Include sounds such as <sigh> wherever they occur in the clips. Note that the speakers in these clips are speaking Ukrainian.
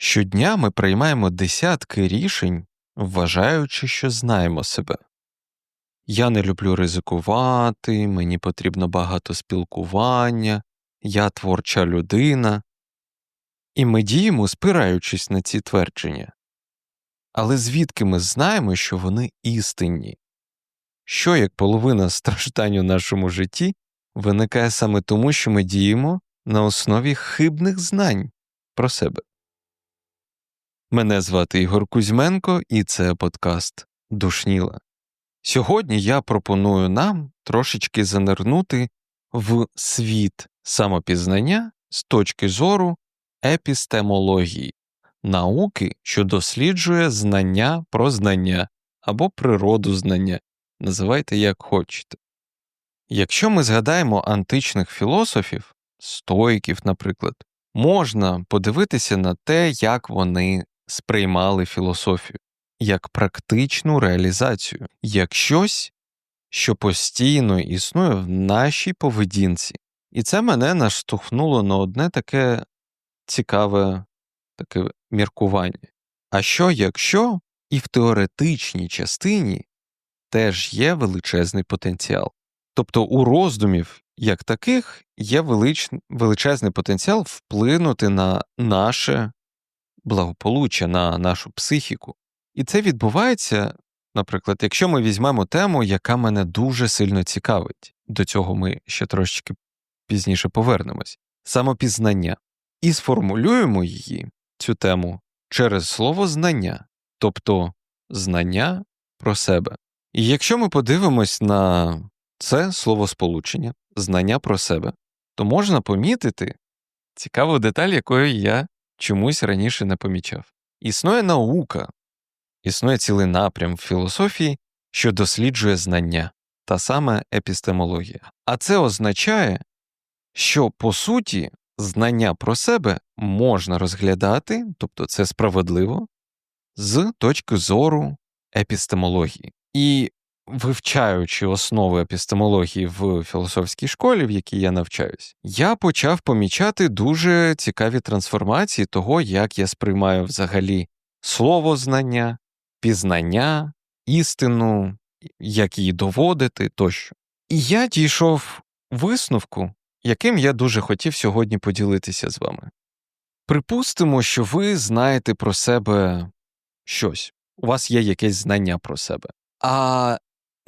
Щодня ми приймаємо десятки рішень, вважаючи, що знаємо себе. Я не люблю ризикувати, мені потрібно багато спілкування, я творча людина. І ми діємо, спираючись на ці твердження. Але звідки ми знаємо, що вони істинні? Що як половина страждань у нашому житті виникає саме тому, що ми діємо на основі хибних знань про себе? Мене звати Ігор Кузьменко, і це подкаст Душніла. Сьогодні я пропоную нам трошечки занирнути в світ самопізнання з точки зору епістемології, науки, що досліджує знання про знання або природу знання, називайте як хочете. Якщо ми згадаємо античних філософів, стоїків, наприклад, можна подивитися на те, як вони сприймали філософію, як практичну реалізацію, як щось, що постійно існує в нашій поведінці. І це мене наштовхнуло на одне таке цікаве таке міркування. А що якщо і в теоретичній частині теж є величезний потенціал? Тобто у роздумів як таких є велич... величезний потенціал вплинути на наше благополуччя, на нашу психіку. І це відбувається, наприклад, якщо ми візьмемо тему, яка мене дуже сильно цікавить, до цього ми ще трошечки пізніше повернемось самопізнання, і сформулюємо її, цю тему, через слово знання, тобто знання про себе. І якщо ми подивимось на це словосполучення, знання про себе, то можна помітити цікаву деталь, якої я чомусь раніше не помічав. Існує наука, існує цілий напрям в філософії, що досліджує знання, та саме епістемологія. А це означає, що по суті знання про себе можна розглядати, тобто це справедливо, з точки зору епістемології. І вивчаючи основи епістемології в філософській школі, в якій я навчаюсь, я почав помічати дуже цікаві трансформації того, як я сприймаю взагалі слово знання, пізнання, істину, як її доводити тощо. І я дійшов висновку, яким я дуже хотів сьогодні поділитися з вами. Припустимо, що ви знаєте про себе щось, у вас є якесь знання про себе. А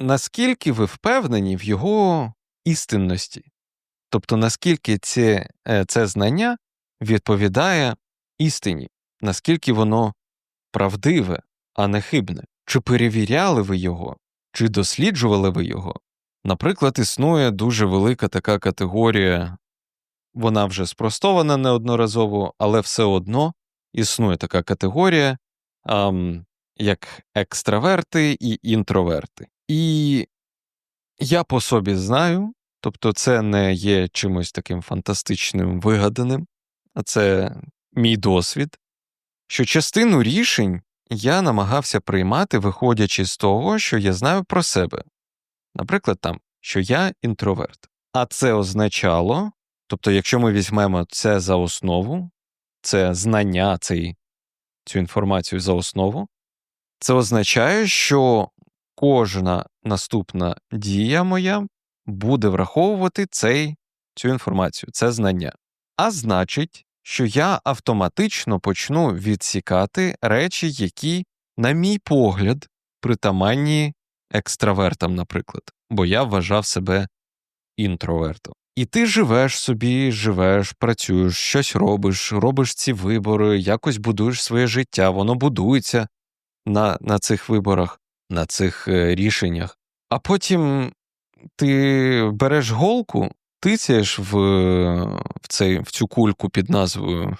наскільки ви впевнені в його істинності? Тобто наскільки це, це знання відповідає істині, наскільки воно правдиве, а не хибне? Чи перевіряли ви його, чи досліджували ви його? Наприклад, існує дуже велика така категорія, вона вже спростована неодноразово, але все одно існує така категорія, ем, як екстраверти і інтроверти. І я по собі знаю, тобто це не є чимось таким фантастичним вигаданим, а це мій досвід, що частину рішень я намагався приймати, виходячи з того, що я знаю про себе. Наприклад, там, що я інтроверт. А це означало, тобто, якщо ми візьмемо це за основу, це знання, цей, цю інформацію за основу, це означає, що кожна наступна дія моя буде враховувати цей, цю інформацію, це знання. А значить, що я автоматично почну відсікати речі, які, на мій погляд, притаманні екстравертам, наприклад, бо я вважав себе інтровертом. І ти живеш собі, живеш, працюєш, щось робиш, робиш ці вибори, якось будуєш своє життя, воно будується на, на цих виборах на цих е, рішеннях, а потім ти береш голку, тицяєш в в, цей, в цю кульку під назвою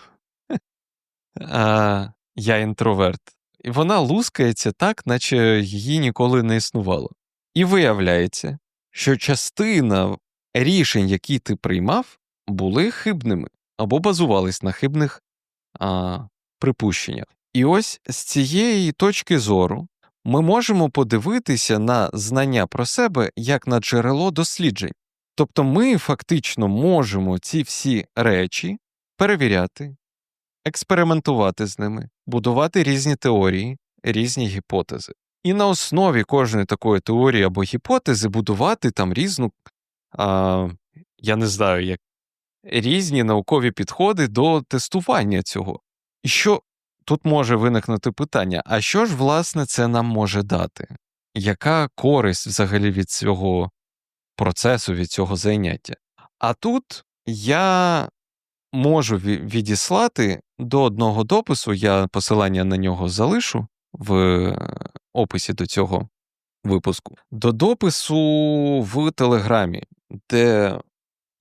<laughs> а, Я інтроверт, і вона лускається так, наче її ніколи не існувало. І виявляється, що частина рішень, які ти приймав, були хибними або базувались на хибних а, припущеннях. І ось з цієї точки зору ми можемо подивитися на знання про себе як на джерело досліджень. Тобто ми фактично можемо ці всі речі перевіряти, експериментувати з ними, будувати різні теорії, різні гіпотези. І на основі кожної такої теорії або гіпотези будувати там різну, а, я не знаю, як різні наукові підходи до тестування цього. І що тут може виникнути питання: а що ж, власне, це нам може дати? Яка користь взагалі від цього процесу, від цього заняття? А тут я можу відіслати до одного допису, я посилання на нього залишу в описі до цього випуску, до допису в Телеграмі, де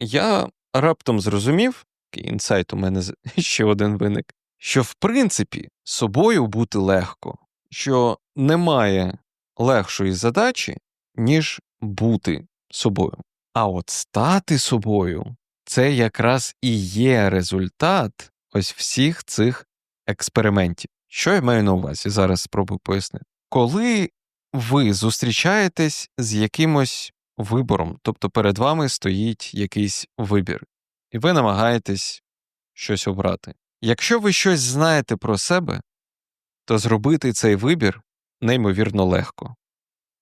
я раптом зрозумів, інсайт у мене <laughs> ще один виник, що в принципі собою бути легко, що немає легшої задачі, ніж бути собою. А от стати собою це якраз і є результат ось всіх цих експериментів. Що я маю на увазі? Зараз спробую пояснити. Коли ви зустрічаєтесь з якимось вибором, тобто перед вами стоїть якийсь вибір, і ви намагаєтесь щось обрати. Якщо ви щось знаєте про себе, то зробити цей вибір неймовірно легко.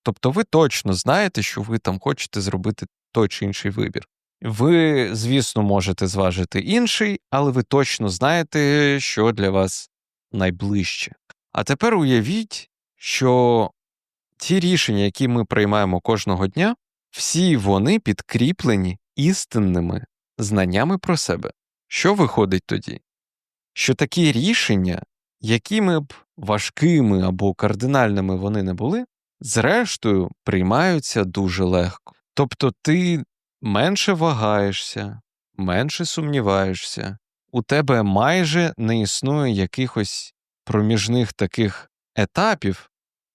Тобто ви точно знаєте, що ви там хочете зробити той чи інший вибір. Ви, звісно, можете зважити інший, але ви точно знаєте, що для вас найближче. А тепер уявіть, що ті рішення, які ми приймаємо кожного дня, всі вони підкріплені істинними знаннями про себе. Що виходить тоді? Що такі рішення, якими б важкими або кардинальними вони не були, зрештою приймаються дуже легко. Тобто ти менше вагаєшся, менше сумніваєшся, у тебе майже не існує якихось проміжних таких етапів,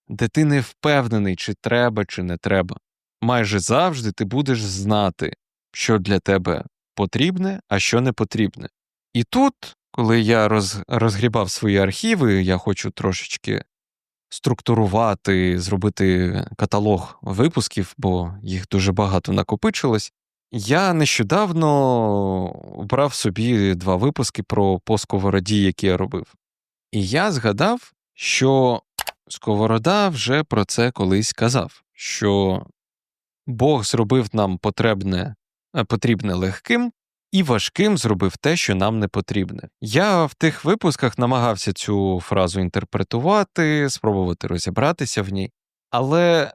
де ти не впевнений, чи треба, чи не треба. Майже завжди ти будеш знати, що для тебе потрібне, а що не потрібне. І тут, коли я роз, розгрібав свої архіви, я хочу трошечки структурувати, зробити каталог випусків, бо їх дуже багато накопичилось. Я нещодавно брав собі два випуски про по сковороді, які я робив. І я згадав, що Сковорода вже про це колись казав, що Бог зробив нам потрібне, е, потрібне легким і важким зробив те, що нам не потрібне. Я в тих випусках намагався цю фразу інтерпретувати, спробувати розібратися в ній, але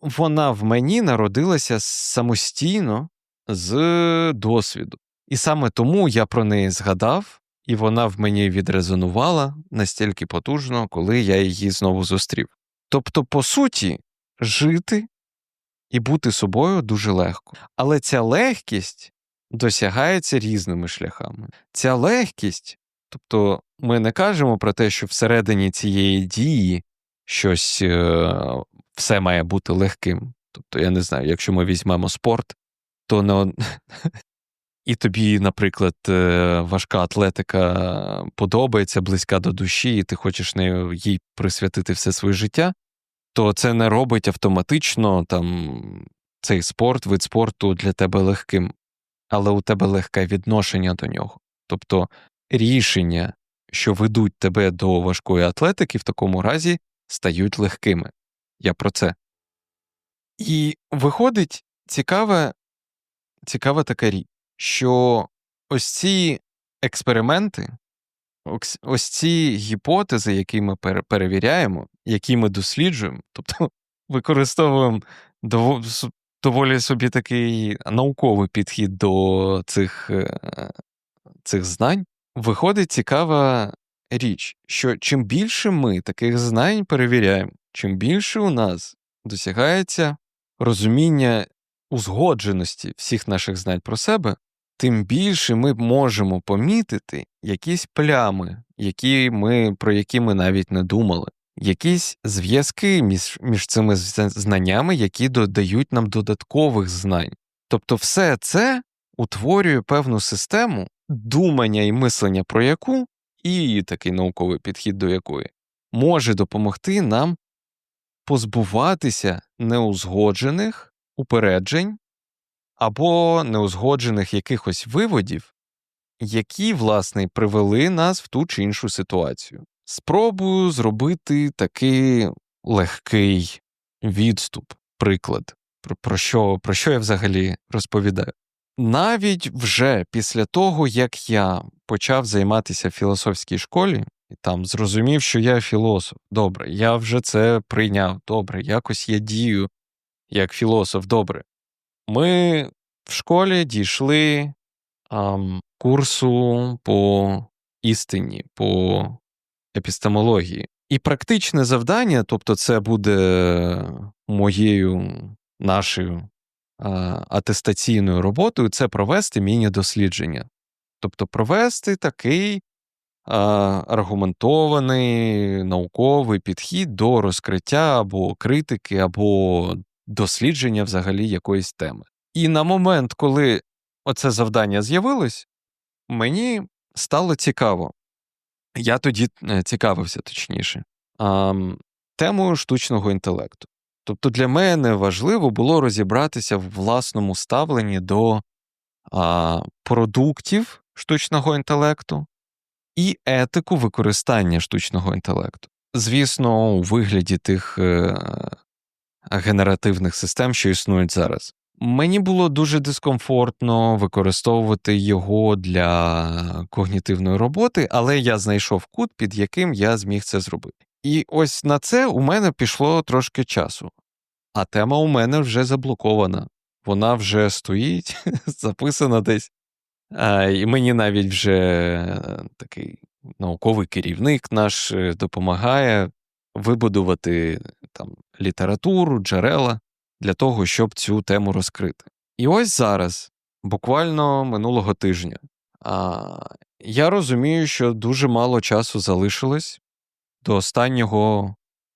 вона в мені народилася самостійно з досвіду. І саме тому я про неї згадав, і вона в мені відрезонувала настільки потужно, коли я її знову зустрів. Тобто, по суті, жити і бути собою дуже легко. Але ця легкість досягається різними шляхами. Ця легкість, тобто ми не кажемо про те, що всередині цієї дії щось е, все має бути легким. Тобто, я не знаю, якщо ми візьмемо спорт, то не, <laughs> і тобі, наприклад, е, важка атлетика подобається, близька до душі, і ти хочеш їй присвятити все своє життя, то це не робить автоматично там цей спорт, вид спорту для тебе легким, але у тебе легке відношення до нього. Тобто рішення, що ведуть тебе до важкої атлетики, в такому разі стають легкими. Я про це. І виходить цікава, цікава така річ що ось ці експерименти, ось- ці гіпотези, які ми пере- перевіряємо, які ми досліджуємо, тобто <laughs> використовуємо доволі собі такий науковий підхід до цих, е, цих знань, виходить цікава річ, що чим більше ми таких знань перевіряємо, чим більше у нас досягається розуміння узгодженості всіх наших знань про себе, тим більше ми можемо помітити якісь плями, які ми, про які ми навіть не думали, якісь зв'язки між, між цими знаннями, які додають нам додаткових знань. Тобто, все це утворює певну систему думання і мислення про яку, і такий науковий підхід до якої може допомогти нам позбуватися неузгоджених упереджень або неузгоджених якихось виводів, які, власне, привели нас в ту чи іншу ситуацію. Спробую зробити такий легкий відступ, приклад, про, що, про що я взагалі розповідаю. Навіть вже після того, як я почав займатися в філософській школі, і там зрозумів, що я філософ. Добре, я вже це прийняв. Добре, якось я дію як філософ. Добре. Ми в школі дійшли ам, курсу по істині, по епістемології. І практичне завдання, тобто, це буде моєю нашою атестаційною роботою, це провести міні-дослідження. Тобто провести такий аргументований науковий підхід до розкриття або критики, або дослідження взагалі якоїсь теми. І на момент, коли оце завдання з'явилось, мені стало цікаво. Я тоді е, цікавився точніше темою штучного інтелекту. Тобто для мене важливо було розібратися в власному ставленні до продуктів штучного інтелекту, і етику використання штучного інтелекту. Звісно, у вигляді тих е, генеративних систем, що існують зараз. Мені було дуже дискомфортно використовувати його для когнітивної роботи, але я знайшов кут, під яким я зміг це зробити. І ось на це у мене пішло трошки часу. А тема у мене вже заблокована. Вона вже стоїть, <laughs> записана десь і мені навіть вже е, такий науковий керівник наш е, допомагає вибудувати там літературу, джерела для того, щоб цю тему розкрити. І ось зараз, буквально минулого тижня, я розумію, що дуже мало часу залишилось до останнього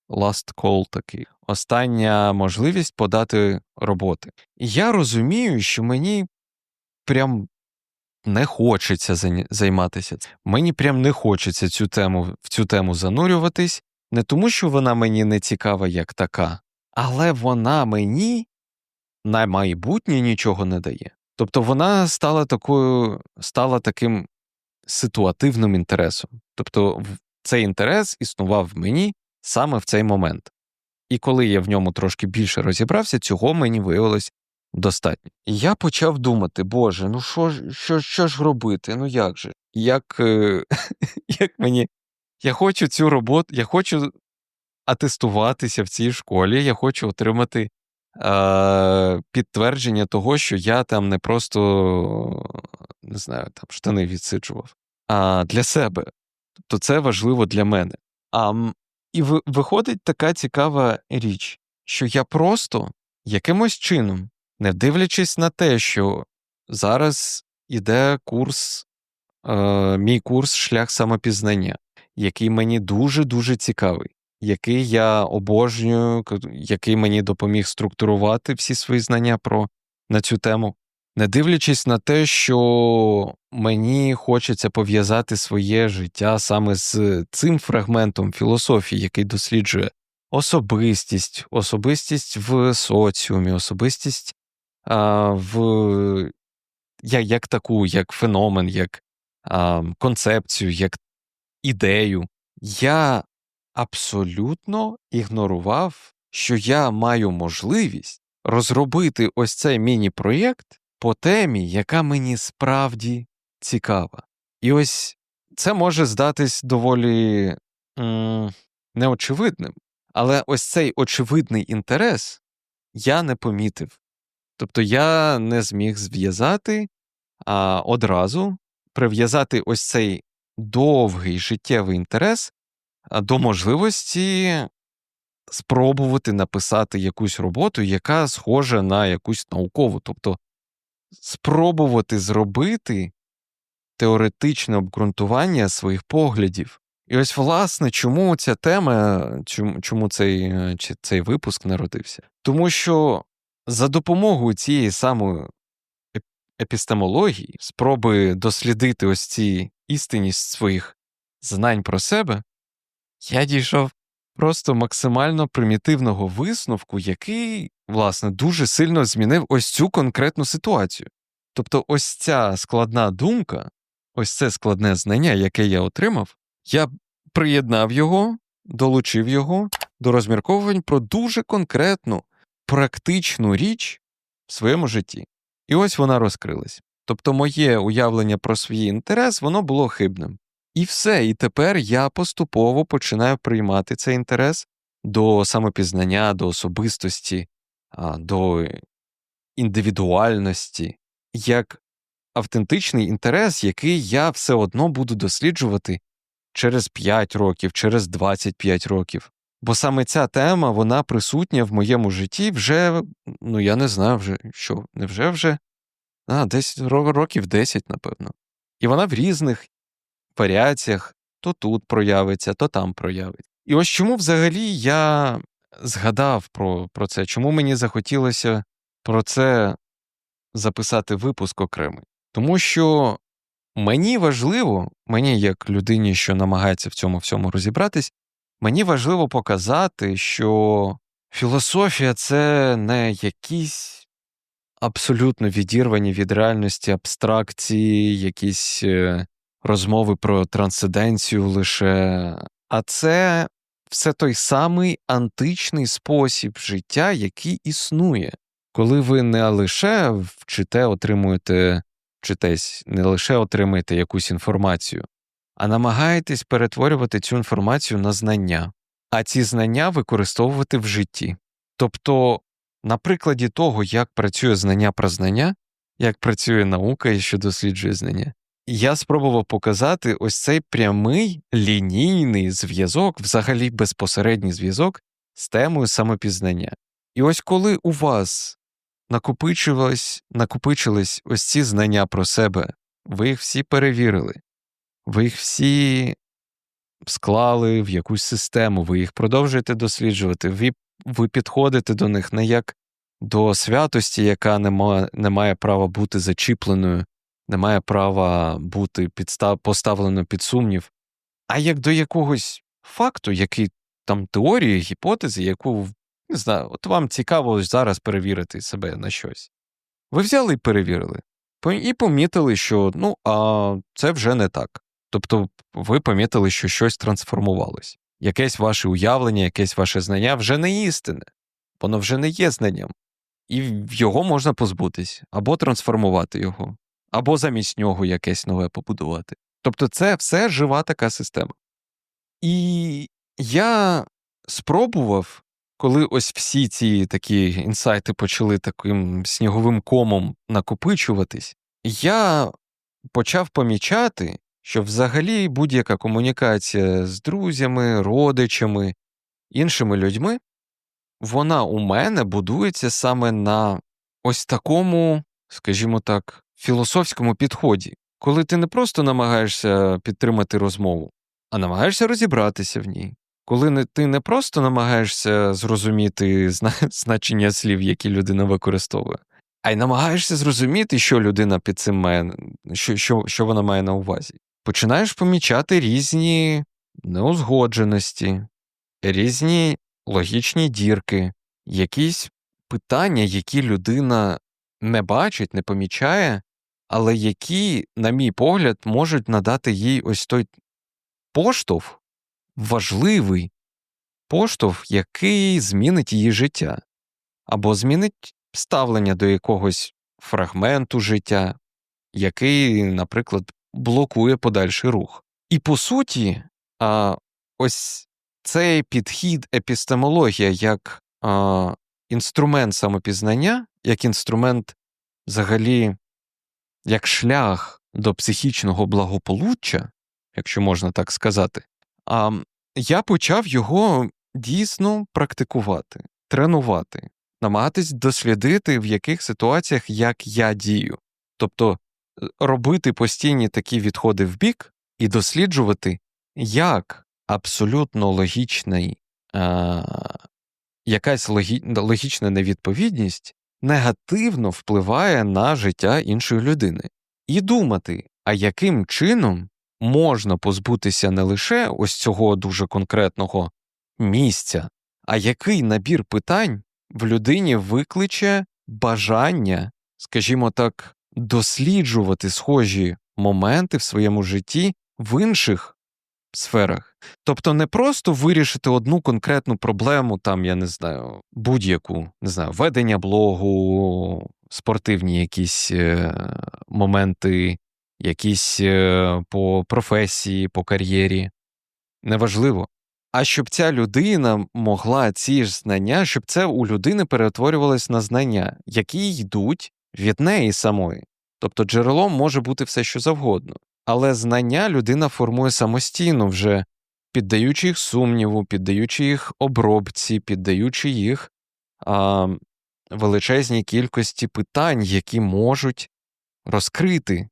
last call такий, остання можливість подати роботи. І я розумію, що мені прям не хочеться займатися. Мені прям не хочеться цю тему в цю тему занурюватись, не тому, що вона мені не цікава як така, але вона мені на майбутнє нічого не дає. Тобто вона стала такою, стала таким ситуативним інтересом. Тобто цей інтерес існував в мені саме в цей момент. І коли я в ньому трошки більше розібрався, цього мені виявилось достатньо. І я почав думати, Боже, ну що що, що ж робити? Ну як же? Як е, <laughs> як мені. Я хочу цю роботу, я хочу атестуватися в цій школі, я хочу отримати е, підтвердження того, що я там не просто не знаю, там штани відсиджував, а для себе. Тобто це важливо для мене. А, І виходить така цікава річ, що я просто якимось чином не дивлячись на те, що зараз іде курс, е, мій курс шлях самопізнання, який мені дуже-дуже цікавий, який я обожнюю, який мені допоміг структурувати всі свої знання про на цю тему. Не дивлячись на те, що мені хочеться пов'язати своє життя саме з цим фрагментом філософії, який досліджує особистість, особистість в соціумі, особистість в як, як таку, як феномен, як а, концепцію, як ідею. Я абсолютно ігнорував, що я маю можливість розробити ось цей міні-проєкт по темі, яка мені справді цікава. І ось це може здатись доволі м, неочевидним, але ось цей очевидний інтерес я не помітив. Тобто я не зміг зв'язати а одразу прив'язати ось цей довгий життєвий інтерес до можливості спробувати написати якусь роботу, яка схожа на якусь наукову. Тобто спробувати зробити теоретичне обґрунтування своїх поглядів. І ось, власне, чому ця тема, чому цей, цей випуск народився? Тому що за допомогою цієї самої епістемології, спроби дослідити ось ці істинність своїх знань про себе, я дійшов просто максимально примітивного висновку, який, власне, дуже сильно змінив ось цю конкретну ситуацію. Тобто, ось ця складна думка, ось це складне знання, яке я отримав, я приєднав його, долучив його до розмірковувань про дуже конкретну, практичну річ в своєму житті. І ось вона розкрилась. Тобто, моє уявлення про свій інтерес воно було хибним. І все. І тепер я поступово починаю приймати цей інтерес до самопізнання, до особистості, до індивідуальності, як автентичний інтерес, який я все одно буду досліджувати через 5 років, через 25 років. Бо саме ця тема вона присутня в моєму житті вже, ну я не знаю, вже що, не вже вже а, десь років 10, напевно. І вона в різних варіаціях то тут проявиться, то там проявиться. І ось чому взагалі я згадав про, про це, чому мені захотілося про це записати випуск окремий. Тому що мені важливо, мені, як людині, що намагається в цьому всьому розібратись, мені важливо показати, що філософія це не якісь абсолютно відірвані від реальності абстракції, якісь е, розмови про трансценденцію лише, а це все той самий античний спосіб життя, який існує, коли ви не лише вчите, отримуєте вчитесь, не лише отримаєте якусь інформацію, а намагаєтесь перетворювати цю інформацію на знання, а ці знання використовувати в житті. Тобто на прикладі того, як працює знання про знання, як працює наука і що досліджує знання, я спробував показати ось цей прямий лінійний зв'язок, взагалі безпосередній зв'язок з темою самопізнання. І ось коли у вас накопичилось, накопичились ось ці знання про себе, ви їх всі перевірили, ви їх всі склали в якусь систему, ви їх продовжуєте досліджувати, ви ви підходите до них не як до святості, яка не має, не має права бути зачіпленою, не має права бути підстав, поставлено під сумнів, а як до якогось факту, який там теорії, гіпотези, яку не знаю, от вам цікаво зараз перевірити себе на щось. Ви взяли і перевірили, і помітили, що ну, а це вже не так. Тобто ви помітили, що щось трансформувалось. Якесь ваше уявлення, якесь ваше знання вже не істинне, воно вже не є знанням, і його можна позбутись, або трансформувати його, або замість нього якесь нове побудувати. Тобто це все жива така система. І я спробував коли ось всі ці такі інсайти почали таким сніговим комом накопичуватись, я почав помічати, що взагалі будь-яка комунікація з друзями, родичами, іншими людьми, вона у мене будується саме на ось такому, скажімо так, філософському підході, коли ти не просто намагаєшся підтримати розмову, а намагаєшся розібратися в ній, коли не, ти не просто намагаєшся зрозуміти <laughs> значення слів, які людина використовує, а й намагаєшся зрозуміти, що людина під цим має, що, що, що вона має на увазі. Починаєш помічати різні неузгодженості, різні логічні дірки, якісь питання, які людина не бачить, не помічає, але які, на мій погляд, можуть надати їй ось той поштовх важливий поштовх, який змінить її життя, або змінить ставлення до якогось фрагменту життя, який, наприклад, блокує подальший рух. І по суті, а, ось цей підхід епістемологія як а, інструмент самопізнання, як інструмент взагалі, як шлях до психічного благополуччя, якщо можна так сказати, а я почав його дійсно практикувати, тренувати, намагатись дослідити, в яких ситуаціях як я дію. Тобто е, робити постійні такі відходи в бік і досліджувати, як абсолютно логічний, а, якась логі, логічна невідповідність негативно впливає на життя іншої людини, і думати, а яким чином можна позбутися не лише ось цього дуже конкретного місця, а який набір питань в людині викличе бажання, скажімо так, досліджувати схожі моменти в своєму житті в інших сферах. Тобто не просто вирішити одну конкретну проблему, там, я не знаю, будь-яку, не знаю, ведення блогу, спортивні якісь е, моменти, якісь е, по професії, по кар'єрі. Неважливо. А щоб ця людина могла ці ж знання, щоб це у людини перетворювалось на знання, які йдуть від неї самої. Тобто джерелом може бути все, що завгодно. Але знання людина формує самостійно, вже піддаючи їх сумніву, піддаючи їх обробці, піддаючи їх а, величезній кількості питань, які можуть розкрити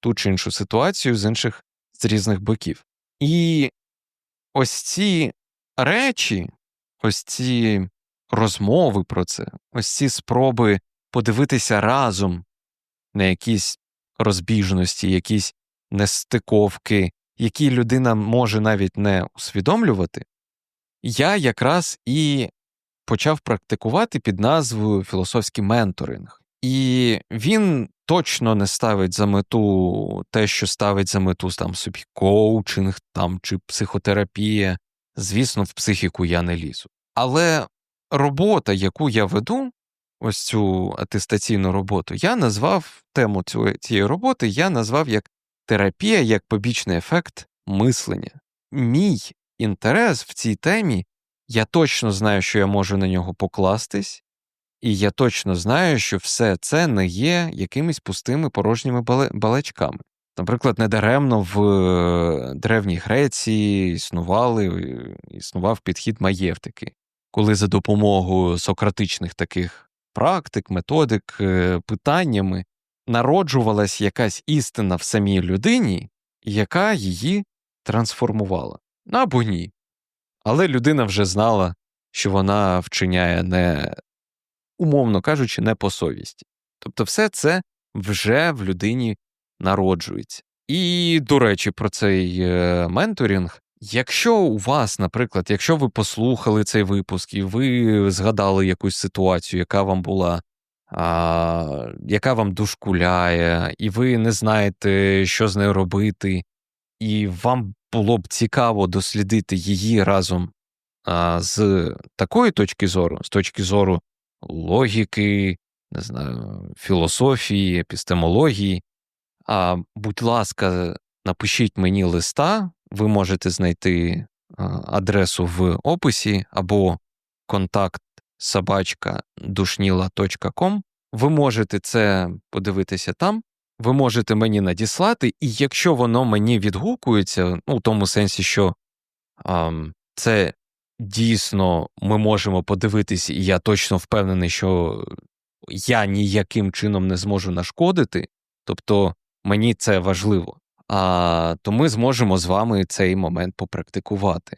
ту чи іншу ситуацію з інших з різних боків. І ось ці речі, ось ці розмови про це, ось ці спроби подивитися разом на якісь розбіжності, якісь нестиковки, які людина може навіть не усвідомлювати, я якраз і почав практикувати під назвою філософський менторинг. І він точно не ставить за мету те, що ставить за мету там собі коучинг там, чи психотерапія. Звісно, в психіку я не лізу. Але робота, яку я веду, ось цю атестаційну роботу, я назвав тему цієї роботи, я назвав як терапія як побічний ефект мислення. Мій інтерес в цій темі, я точно знаю, що я можу на нього покластись, і я точно знаю, що все це не є якимись пустими порожніми балачками. Наприклад, недаремно в е, Древній Греції існували, е, існував підхід маєвтики, коли за допомогою сократичних таких практик, методик, е, питаннями народжувалась якась істина в самій людині, яка її трансформувала. Або ні. Але людина вже знала, що вона вчиняє не, умовно кажучи, не по совісті. Тобто, все це вже в людині народжується. І, до речі, про цей е, менторинг. Якщо у вас, наприклад, якщо ви послухали цей випуск і ви згадали якусь ситуацію, яка вам була а, яка вам дошкуляє, і ви не знаєте, що з нею робити, і вам було б цікаво дослідити її разом а, з такої точки зору, з точки зору логіки, не знаю, філософії, епістемології. А, Будь ласка, напишіть мені листа, ви можете знайти адресу в описі або контакт собачка. Ви можете це подивитися там, ви можете мені надіслати, і якщо воно мені відгукується, ну в тому сенсі, що а, це дійсно ми можемо подивитися, і я точно впевнений, що я ніяким чином не зможу нашкодити, тобто мені це важливо, а, то ми зможемо з вами цей момент попрактикувати.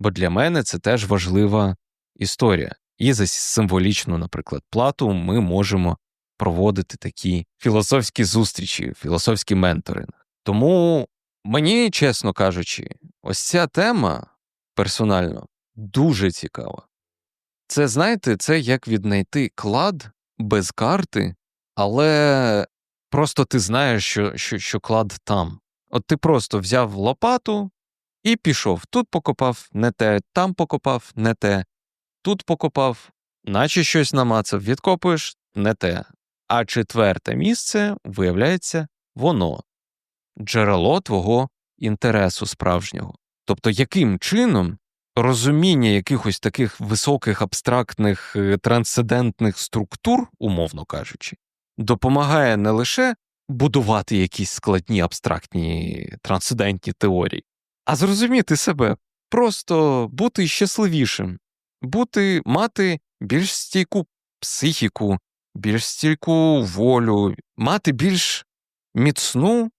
Бо для мене це теж важлива історія. І за символічну, наприклад, плату ми можемо проводити такі філософські зустрічі, філософський менторинг. Тому мені, чесно кажучи, ось ця тема персонально дуже цікава. Це, знаєте, це як віднайти клад без карти, але просто ти знаєш, що, що, що клад там. От ти просто взяв лопату і пішов. Тут покопав не те, там покопав не те тут покопав, наче щось намацав, відкопуєш не те. А четверте місце, виявляється, воно джерело твого інтересу справжнього. Тобто, яким чином розуміння якихось таких високих абстрактних е, трансцендентних структур, умовно кажучи, допомагає не лише будувати якісь складні абстрактні трансцендентні теорії, а зрозуміти себе, просто бути щасливішим, бути, мати більш стійку психіку, більш стійку волю, мати більш міцну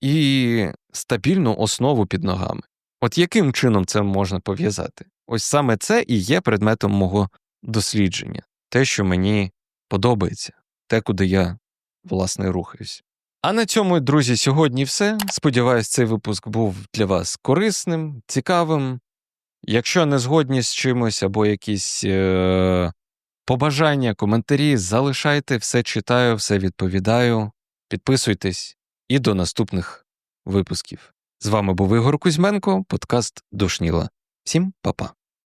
і стабільну основу під ногами. От яким чином це можна пов'язати? Ось саме це і є предметом мого дослідження, те, що мені подобається, те, куди я, власне, рухаюсь. А на цьому, друзі, сьогодні все. Сподіваюсь, цей випуск був для вас корисним, цікавим. Якщо не згодні з чимось або якісь е, побажання, коментарі, залишайте, все читаю, все відповідаю. Підписуйтесь, і до наступних випусків. З вами був Ігор Кузьменко, подкаст Душніла. Всім па-па.